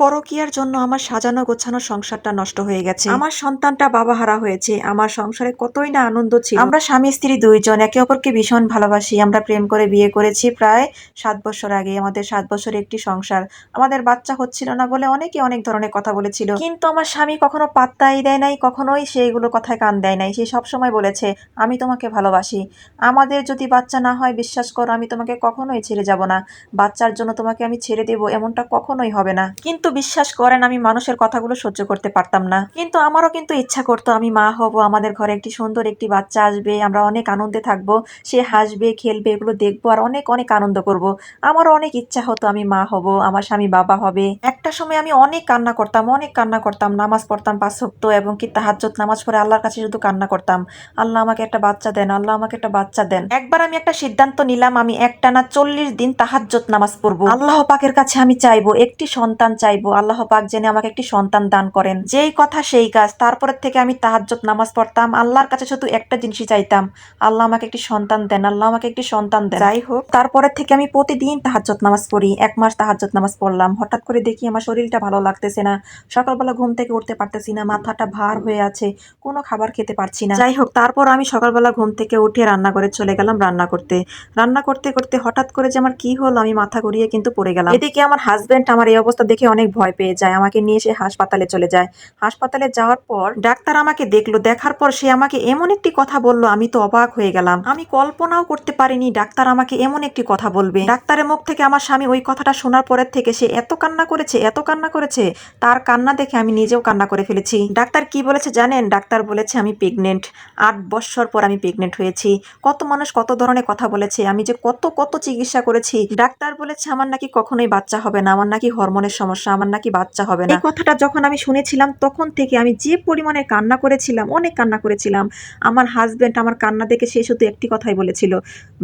পরকীয়ার জন্য আমার সাজানো গোছানো সংসারটা নষ্ট হয়ে গেছে। আমার সন্তানটা বাবা হারা হয়েছে। আমার সংসারে কতই না আনন্দ ছিল। আমরা স্বামী, স্ত্রী দুইজন, একে অপরকে ভীষণ ভালোবাসি। আমরা প্রেম করে বিয়ে করেছি প্রায় সাত বছর আগে। আমাদের সাত বছর একটি সংসার। আমাদের বাচ্চা হচ্ছিল না বলে অনেকে অনেক ধরনের কথা বলেছিল। কিন্তু আমার স্বামী কখনো পাত্তাই দেয় নাই, কখনোই সেইগুলো কথায় কান দেয় নাই। সে সবসময় বলেছে, আমি তোমাকে ভালোবাসি। আমাদের যদি বাচ্চা না হয়, বিশ্বাস করো, আমি তোমাকে কখনোই ছেড়ে যাব না। বাচ্চার জন্য তোমাকে আমি ছেড়ে দেবো, এমনটা কখনোই হবে না। কিন্তু বিশ্বাস করেন, আমি মানুষের কথাগুলো সহ্য করতে পারতাম না। কিন্তু আমারও কিন্তু ইচ্ছা করতো, আমি মা হব, আমাদের ঘরে একটি সুন্দর একটি বাচ্চা আসবে, আমরা অনেক আনন্দে থাকব, সে হাসবে, খেলবে, এগুলো দেখব আর অনেক অনেক আনন্দ করব। আমারও অনেক ইচ্ছা হতো আমি মা হব, আমার স্বামী বাবা হবে। একটা সময় আমি অনেক কান্না করতাম, অনেক কান্না করতাম, নামাজ পড়তাম পাঁচ সপ্তাহ এবং কি তাহাজ্জত নামাজ পড়ে আল্লাহর কাছে শুধু কান্না করতাম। আল্লাহ আমাকে একটা বাচ্চা দেন, আল্লাহ আমাকে একটা বাচ্চা দেন। একবার আমি একটা সিদ্ধান্ত নিলাম, আমি একটানা চল্লিশ দিন তাহাজ্জত নামাজ পড়ব। আল্লাহ পাকের কাছে আমি চাইব, একটি সন্তান চাইব আল্লাহ পাক জেনে আমাকে একটি সন্তান দান করেন। যেই কথা সেই কাজ। তারপরের থেকে আমি তাহাজ্জত নামাজ পড়তাম। আল্লাহর কাছে শুধু একটা জিনিসই চাইতাম। আল্লাহ আমাকে একটি সন্তান দেন। আল্লাহ আমাকে একটি সন্তান দেন। যাই হোক। তারপরের থেকে আমি প্রতিদিন তাহাজ্জত নামাজ পড়ি। এক মাস তাহাজ্জত নামাজ পড়লাম। হঠাৎ করে দেখি আমার শরীরটা ভালো লাগতেছে না। সকালবেলা ঘুম থেকে উঠতে পারতেছি না। মাথাটা ভার হয়ে আছে। কোনো খাবার খেতে পারছি না। যাই হোক তারপর আমি সকালবেলা ঘুম থেকে উঠে রান্না করে চলে গেলাম রান্না করতে। রান্না করতে করতে হঠাৎ করে যে আমার কি হলো আমি মাথা ঘুরিয়ে কিন্তু পড়ে গেলাম। এদিকে আমার হাজবেন্ড আমার এই অবস্থা দেখে অনেক ভয় পেয়ে যায়, আমাকে নিয়ে সে হাসপাতালে চলে যায়। হাসপাতালে যাওয়ার পর ডাক্তার আমাকে দেখল, দেখার পর সে আমাকে এমন একটি কথা বলল, আমি তো অবাক হয়ে গেলাম। আমি কল্পনাও করতে পারিনি, ডাক্তার আমাকে এমন একটি কথা বলবে। ডাক্তারের মুখ থেকে আমার স্বামী ওই কথাটা শোনার পরের থেকে সে এত কান্না করেছে, এত কান্না করেছে, তার কান্না দেখে আমি নিজেও কান্না করে ফেলেছি। ডাক্তার কি বলেছে জানেন? ডাক্তার বলেছে, আমি প্রেগনেন্ট আট বছর পর আমি প্রেগনেন্ট হয়েছি। কত মানুষ কত ধরনের কথা বলেছে, আমি যে কত কত চিকিৎসা করেছি। ডাক্তার বলেছে, আমার নাকি কখনোই বাচ্চা হবে না, আমার নাকি হরমোনের সমস্যা আমার নাকি বাচ্চা হবে না। এই কথাটা যখন আমি শুনেছিলাম তখন থেকে আমি যে পরিমাণে কান্না করেছিলাম অনেক কান্না করেছিলাম আমার হাজবেন্ড আমার কান্না দেখে সে শুধু একটি কথাই বলেছিল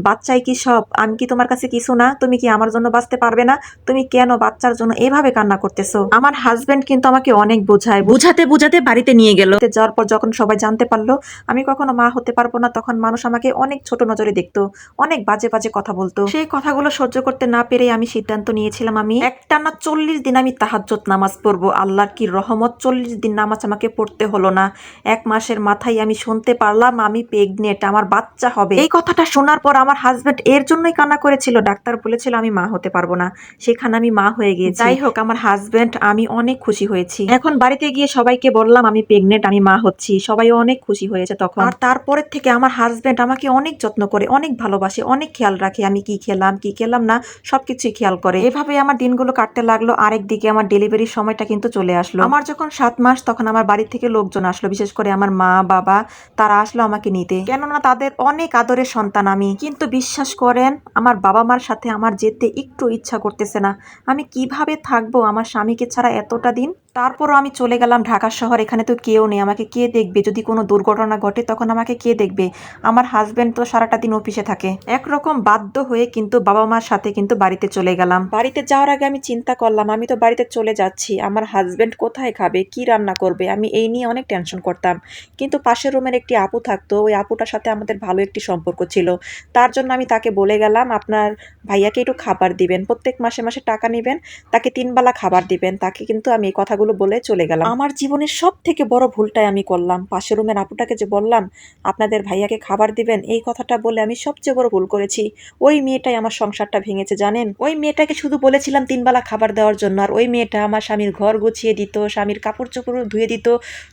বাচ্চাই কি সব? আমি কি তোমার কাছে কিছু না? তুমি কি আমার জন্য বাঁচতে পারবে না? তুমি কেন বাচ্চার জন্য এভাবে কান্না করতেছো? আমার হাজবেন্ড কিন্তু আমাকে অনেক বোঝায়। বুঝাতে বুঝাতে বাড়িতে নিয়ে গেল। যাওয়ার পর যখন সবাই জানতে পারল আমি কখনো মা হতে পারব না তখন মানুষ আমাকে অনেক ছোট নজরে দেখতো অনেক বাজে বাজে কথা বলতো। সেই কথাগুলো সহ্য করতে না পেরে আমি সিদ্ধান্ত নিয়েছিলাম আমি। একটানা চল্লিশ দিন আমি তাহাজ্জত নামাজ পড়ব। আল্লাহর কি রহমত চল্লিশ দিন নামাজ আমাকে পড়তে হলো না। এক মাসের মাথায় আমি শুনতে পারলাম আমি প্রেগনেন্ট আমার বাচ্চা হবে। এই কথাটা শোনার পর আমার হাজবেন্ড এর জন্যই কান্না করেছিল। ডাক্তার বলেছিল আমি মা হতে পারব না। সেখানে আমি মা হয়ে গিয়েছি। যাই হোক আমার হাজবেন্ড আমি অনেক খুশি হয়েছি। এখন বাড়িতে গিয়ে সবাইকে বললাম আমি প্রেগনেন্ট আমি মা হচ্ছি। সবাই অনেক খুশি হয়েছে তখন। আর তারপরের থেকে আমার হাজবেন্ড আমাকে অনেক যত্ন করে অনেক ভালোবাসে অনেক খেয়াল রাখে। আমি কি খেলাম কি খেলাম না সবকিছুই খেয়াল করে। এভাবে আমার দিনগুলো কাটতে লাগল। আরেক দিকে আমার ডেলিভারির সময়টা কিন্তু চলে আসলো। আমার যখন সাত মাস, তখন আমার বাড়ি থেকে লোকজন আসলো, বিশেষ করে আমার মা, বাবা, তারা আসলো আমাকে নিতে। কেননা তাদের অনেক আদরের সন্তান আমি। কিন্তু বিশ্বাস করেন, আমার বাবা মার সাথে আমার যেতে একটু ইচ্ছা করতেছে না। আমি কীভাবে থাকব আমার স্বামীকে ছাড়া এতটা দিন? তারপরও আমি চলে গেলাম ঢাকা শহর। এখানে তো কেউ নেই। আমাকে কে দেখবে? যদি কোনো দুর্ঘটনা ঘটে, তখন আমাকে কে দেখবে? আমার হাজব্যান্ড তো সারাটা দিন অফিসে থাকে। একরকম বাধ্য হয়ে কিন্তু বাবা মার সাথে কিন্তু বাড়িতে চলে গেলাম। বাড়িতে যাওয়ার আগে আমি চিন্তা করলাম, আমি তো বাড়িতে চলে যাচ্ছি। আমার হাজব্যান্ড কোথায় খাবে? কি রান্না করবে? আমি এই নিয়ে অনেক টেনশন করতাম। কিন্তু পাশের রুমের একটি আপু থাকতো। ওই আপুটার সাথে আমাদের ভালো একটি সম্পর্ক ছিল। তার জন্য আমি তাকে বলে গেলাম, আপনার ভাইয়াকে একটু খাবার দিবেন। প্রত্যেক মাসে মাসে টাকা নেবেন। তাকে তিনবেলা খাবার দিবেন। তাকে কিন্তু আমি এই কথাগুলো বলে চলে গেলাম। আমার জীবনের সব থেকে বড় ভুলটাই আমি করলাম। পাশের রুমের আপুটাকে যে বললাম, আপনাদের ভাইয়াকে খাবার দিবেন এই কথাটা বলে আমি সবচেয়ে বড় ভুল করেছি। ওই মেয়েটাই আমার সংসারটা ভেঙেছে, জানেন? ওই মেয়েটাকে শুধু বলেছিলাম তিনবেলা খাবার দেওয়ার জন্য, আর ওই মেয়েটা আমার স্বামীর ঘর গুছিয়ে দিত, স্বামীর কাপড় চোপড় ধুয়ে দিত,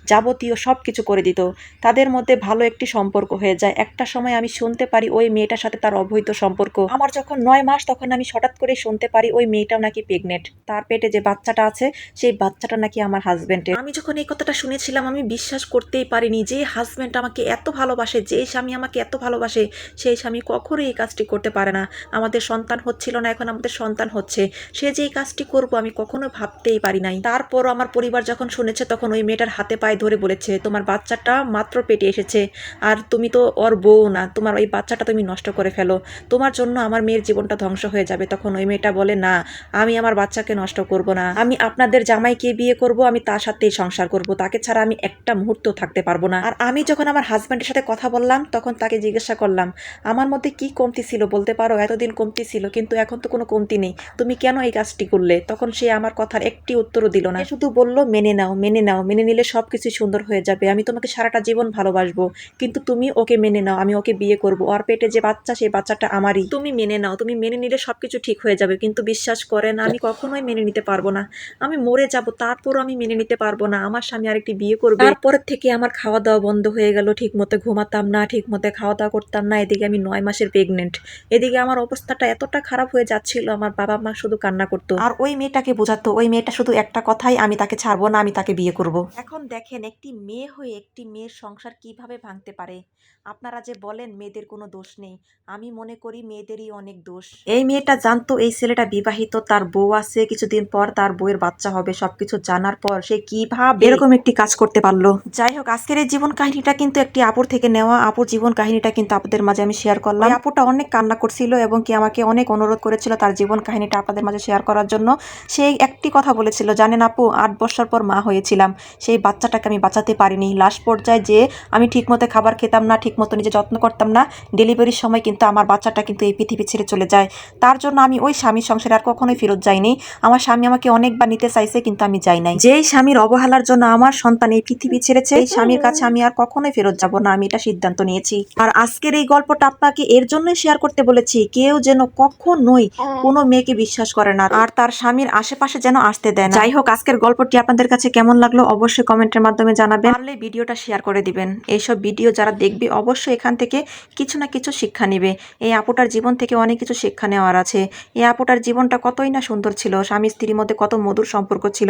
যাবতীয় সব কিছু করে দিত। তাদের মধ্যে ভালো একটি সম্পর্ক হয়ে যায়। একটা সময় আমি শুনতে পারি ওই মেয়েটার সাথে তার অবৈধ সম্পর্ক। আমার যখন নয় মাস তখন আমি হঠাৎ করে শুনতে পারি ওই মেয়েটাও নাকি প্রেগনেন্ট তার পেটে যে বাচ্চাটা আছে, সেই বাচ্চাটা নাকি আমার হাজবেন্ডের আমি যখন এই কথাটা শুনেছিলাম, আমি বিশ্বাস করতেই পারিনি যে হাজবেন্ড আমাকে এত ভালোবাসে, যে স্বামী আমাকে এত ভালোবাসে, সেই স্বামী কখনোই এই কাজটি করতে পারে না। আমাদের সন্তান হচ্ছিল না, এখন আমাদের সন্তান হচ্ছে। সে যে এই কাজটি করব আমি কখনো ভাবতেই পারি নাই। তারপরও আমার পরিবার যখন শুনেছে, তখন ওই মেয়েটার হাতে পায়ে ধরে বলেছে, তোমার বাচ্চাটা মাত্র পেটে এসেছে, আর তুমি তো ওর বউ না, তোমার ওই বাচ্চাটা তুমি নষ্ট করে ফেলো। তোমার জন্য আমার মেয়ের জীবনটা ধ্বংস হয়ে যাবে। তখন ওই মেয়েটা বলে, না, আমি আমার বাচ্চাকে নষ্ট করব না। আমি আপনাদের জামাইকে বিয়ে বিয়ে করব, আমি তার সাথেই সংসার করব। তাকে ছাড়া আমি একটা মুহূর্ত থাকতে পারব না। আর আমি যখন আমার হাজব্যান্ডের সাথে কথা বললাম, তখন তাকে জিজ্ঞাসা করলাম, আমার মধ্যে কি কমতি ছিল বলতে পারো? এতদিন কমতি ছিল, কিন্তু এখন তো কোনো কমতি নেই। তুমি কেন এই কাজটি করলে? তখন সে আমার কথার একটি উত্তরও দিল না। শুধু বলল, মেনে নাও মেনে নাও, মেনে নিলে সব কিছু সুন্দর হয়ে যাবে। আমি তোমাকে সারাটা জীবন ভালোবাসবো, কিন্তু তুমি ওকে মেনে নাও, আমি ওকে বিয়ে করব। ওর পেটে যে বাচ্চা, সেই বাচ্চাটা আমারই। তুমি মেনে নাও, তুমি মেনে নিলে সবকিছু ঠিক হয়ে যাবে, কিন্তু বিশ্বাস করেন আমি কখনোই মেনে নিতে পারব না। আমি মরে যাব তারপরও আমি মেনে নিতে পারব না। আমার স্বামী আরেকটি বিয়ে করবে। তারপর থেকে আমার খাওয়া দাওয়া বন্ধ হয়ে গেল। ঠিক মতো ঘুমাতাম না ঠিক মতো খাওয়া দাওয়া করতাম না। এদিকে আমি নয় মাসের প্রেগনেন্ট এদিকে আমার অবস্থাটা এতটা খারাপ হয়ে যাচ্ছিল আমার বাবা মা শুধু কান্না করতো। আর ওই মেয়েটাকে বোঝাতো ওই মেয়েটা শুধু একটা কথাই আমি তাকে ছাড়বো না আমি তাকে বিয়ে করব। এখন দেখেন একটি মেয়ে হয়ে একটি মেয়ের সংসার কীভাবে ভাঙতে পারে? আপনারা যে বলেন মেয়েদের কোনো দোষ নেই। আমি মনে করি মেয়েদেরই অনেক দোষ। এই মেয়েটা জানতো এই ছেলেটা বিবাহিত তার বউ আছে কিছুদিন পর তার বউয়ের বাচ্চা হবে সবকিছু জানার পর সে কীভাবে এরকম একটি কাজ করতে পারল। যাই হোক আজকের এই জীবন কাহিনীটা কিন্তু একটি আপুর থেকে নেওয়া। আপুর জীবন কাহিনীটা কিন্তু আপনাদের মাঝে আমি শেয়ার করলাম। আপুটা অনেক কান্না করছিল এবং কি আমাকে অনেক অনুরোধ করেছিল তার জীবন কাহিনীটা আপনাদের মাঝে শেয়ার করার জন্য। সেই একটি কথা বলেছিল জানেন আপু আট বছর পর মা হয়েছিলাম। সেই বাচ্চাটাকে আমি বাঁচাতে পারিনি। লাস্ট পর্যায়ে যে আমি ঠিকমতো খাবার খেতাম না ঠিকমতো নিজে যত্ন করতাম না ডেলিভারির সময় কিন্তু আমার বাচ্চাটা কিন্তু এই পৃথিবী ছেড়ে চলে যায়। তার জন্য আমি ওই স্বামীর সংসারে আর কখনোই ফেরত যাইনি। আমার স্বামী আমাকে অনেকবার নিতে চাইছে কিন্তু আমি যাই নাই। যেই স্বামীর অবহেলার জন্য আমার সন্তান এই পৃথিবী ছেড়েছে এই স্বামীর কাছে আমি আর কখনোই ফেরত যাব না, আমি এটা সিদ্ধান্ত নিয়েছি। আর আজকের এই গল্পটা আপনাকে এর জন্যই শেয়ার করতে বলেছি, কেউ যেন কখনোই কোনো মেয়েকে বিশ্বাস করে না, আর তার স্বামীর আশেপাশে যেন আসতে দেয় না। যাই হোক, আজকের গল্পটি আপনাদের কাছে কেমন লাগল অবশ্যই কমেন্টের মাধ্যমে জানাবেন। পারলে ভিডিওটা শেয়ার করে দিবেন। এইসব ভিডিও যারা দেখবে অবশ্যই এখান থেকে কিছু না কিছু শিক্ষা নিবে। এই আপুটার জীবন থেকে অনেক কিছু শিক্ষা নেওয়ার আছে। এই আপুটার জীবনটা কতই না সুন্দর ছিল, স্বামী স্ত্রীর মধ্যে কত মধুর সম্পর্ক ছিল।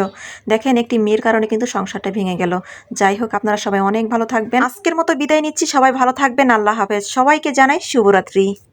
দেখেন একটি মেয়ের কারণে কিন্তু সংসারটা ভেঙে গেল। যাই হোক, আপনারা সবাই অনেক ভালো থাকবেন। আজকের মতো বিদায় নিচ্ছি। সবাই ভালো থাকবেন। আল্লাহ হাফেজ। সবাইকে জানাই শুভরাত্রি।